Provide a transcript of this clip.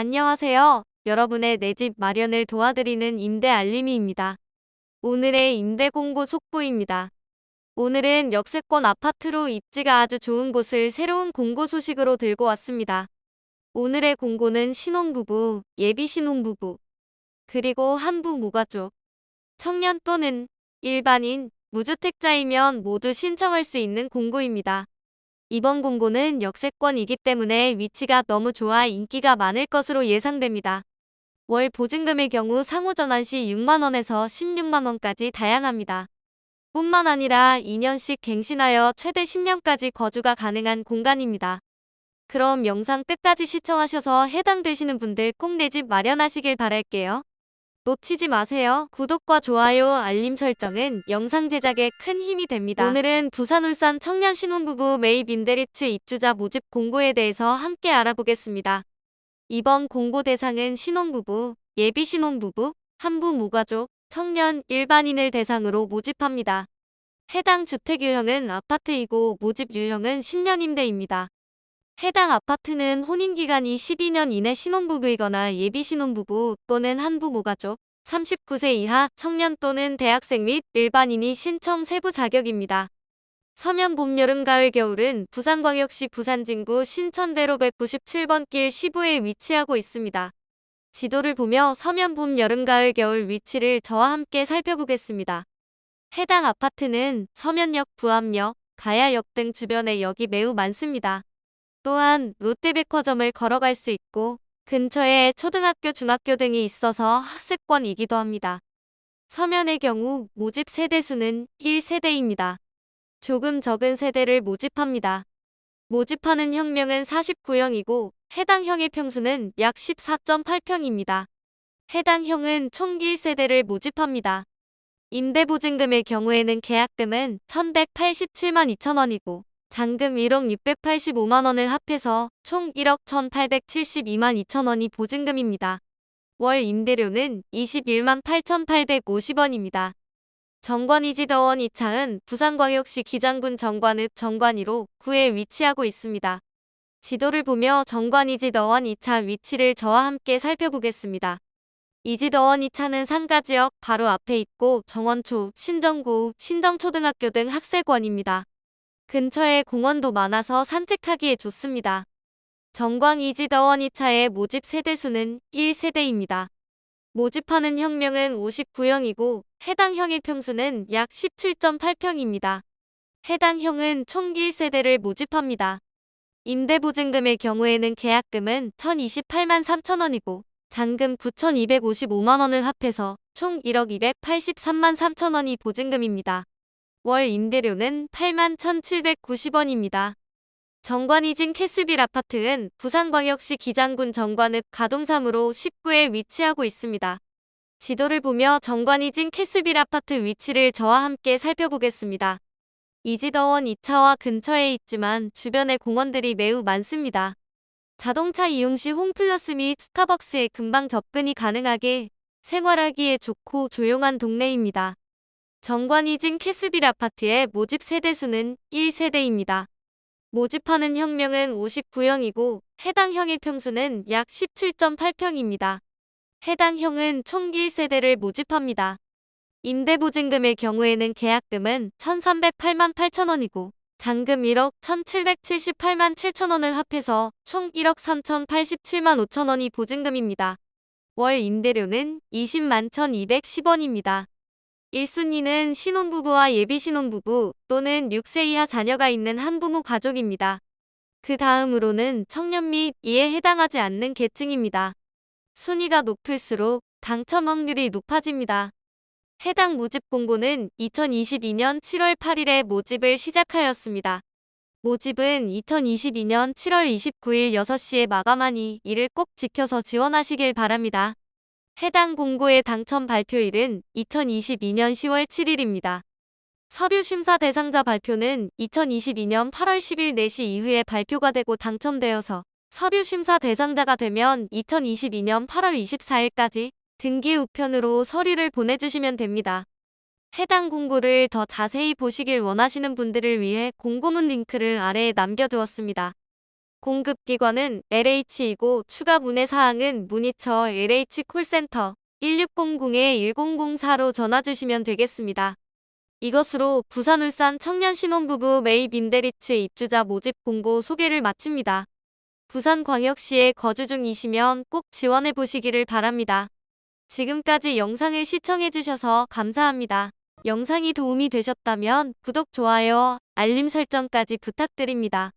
안녕하세요. 여러분의 내 집 마련을 도와드리는 임대 알림이입니다. 오늘의 임대 공고 속보입니다. 오늘은 역세권 아파트로 입지가 아주 좋은 곳을 새로운 공고 소식으로 들고 왔습니다. 오늘의 공고는 신혼부부, 예비 신혼부부, 그리고 한부 무가족, 청년 또는 일반인, 무주택자이면 모두 신청할 수 있는 공고입니다. 이번 공고는 역세권이기 때문에 위치가 너무 좋아 인기가 많을 것으로 예상됩니다. 월 보증금의 경우 상호전환 시 6만원에서 16만원까지 다양합니다. 뿐만 아니라 2년씩 갱신하여 최대 10년까지 거주가 가능한 공간입니다. 그럼 영상 끝까지 시청하셔서 해당되시는 분들 꼭 내 집 마련하시길 바랄게요. 놓치지 마세요. 구독과 좋아요, 알림 설정은 영상 제작에 큰 힘이 됩니다. 오늘은 부산 울산 청년 신혼부부 매입 임대리츠 입주자 모집 공고에 대해서 함께 알아보겠습니다. 이번 공고 대상은 신혼부부, 예비 신혼부부, 한부 무가족, 청년, 일반인을 대상으로 모집합니다. 해당 주택 유형은 아파트이고 모집 유형은 10년 임대입니다. 해당 아파트는 혼인기간이 12년 이내 신혼부부이거나 예비 신혼부부 또는 한부 무가족, 39세 이하 청년 또는 대학생 및 일반인이 신청 세부 자격입니다. 서면 봄, 여름, 가을, 겨울은 부산광역시 부산진구 신천대로 197번 길 15에 위치하고 있습니다. 지도를 보며 서면 봄, 여름, 가을, 겨울 위치를 저와 함께 살펴보겠습니다. 해당 아파트는 서면역, 부암역, 가야역 등 주변에 역이 매우 많습니다. 또한 롯데백화점을 걸어갈 수 있고 근처에 초등학교, 중학교 등이 있어서 학습권이기도 합니다. 서면의 경우 모집 세대수는 1세대입니다. 조금 적은 세대를 모집합니다. 모집하는 형명은 49형이고 해당 형의 평수는 약 14.8평입니다. 해당 형은 총 1세대를 모집합니다. 임대보증금의 경우에는 계약금은 1187만 2천원이고 잔금 1억 685만 원을 합해서 총 1억 1872만 2천 원이 보증금입니다. 월 임대료는 21만 8,850원입니다. 정관이지더원 이창은 부산광역시 기장군 정관읍 정관이로 구에 위치하고 있습니다. 지도를 보며 정관이지더원 2차 위치를 저와 함께 살펴보겠습니다. 이지더원 2차는 상가지역 바로 앞에 있고 정원초, 신정고, 신정초등학교 등 학세권입니다. 근처에 공원도 많아서 산책하기에 좋습니다. 정광 이지더원 2차의 모집 세대수는 1세대입니다. 모집하는 형명은 59형이고 해당 형의 평수는 약 17.8평입니다. 해당 형은 총 1세대를 모집합니다. 임대보증금의 경우에는 계약금은 1028만 3천원이고 잔금 9,255만원을 합해서 총 1억 283만 3천원이 보증금입니다. 월 임대료는 8만 1,790원입니다. 정관이진 캐스빌 아파트는 부산광역시 기장군 정관읍 가동삼으로 19에 위치하고 있습니다. 지도를 보며 정관이진 캐스빌 아파트 위치를 저와 함께 살펴보겠습니다. 이지더원 2차와 근처에 있지만 주변에 공원들이 매우 많습니다. 자동차 이용 시 홈플러스 및 스타벅스에 금방 접근이 가능하게 생활하기에 좋고 조용한 동네입니다. 정관이진 캐스빌 아파트의 모집 세대수는 1세대입니다. 모집하는 형명은 59형이고 해당 형의 평수는 약 17.8평입니다. 해당 형은 총 1세대를 모집합니다. 임대보증금의 경우에는 계약금은 1,308만 8천원이고 잔금 1억 1,778만 7천원을 합해서 총 1억 3,087만 5천원이 보증금입니다. 월 임대료는 20만 1,210원입니다. 1순위는 신혼부부와 예비 신혼부부 또는 6세 이하 자녀가 있는 한부모 가족입니다. 그 다음으로는 청년 및 이에 해당하지 않는 계층입니다. 순위가 높을수록 당첨 확률이 높아집니다. 해당 모집 공고는 2022년 7월 8일에 모집을 시작하였습니다. 모집은 2022년 7월 29일 6시에 마감하니 이를 꼭 지켜서 지원하시길 바랍니다. 해당 공고의 당첨 발표일은 2022년 10월 7일입니다. 서류 심사 대상자 발표는 2022년 8월 10일 4시 이후에 발표가 되고 당첨되어서 서류 심사 대상자가 되면 2022년 8월 24일까지 등기 우편으로 서류를 보내주시면 됩니다. 해당 공고를 더 자세히 보시길 원하시는 분들을 위해 공고문 링크를 아래에 남겨두었습니다. 공급기관은 LH이고 추가 문의 사항은 문의처 LH 콜센터 1600-1004로 전화 주시면 되겠습니다. 이것으로 부산 울산 청년 신혼부부 메이 빈데리츠 입주자 모집 공고 소개를 마칩니다. 부산광역시에 거주 중이시면 꼭 지원해 보시기를 바랍니다. 지금까지 영상을 시청해 주셔서 감사합니다. 영상이 도움이 되셨다면 구독, 좋아요, 알림 설정까지 부탁드립니다.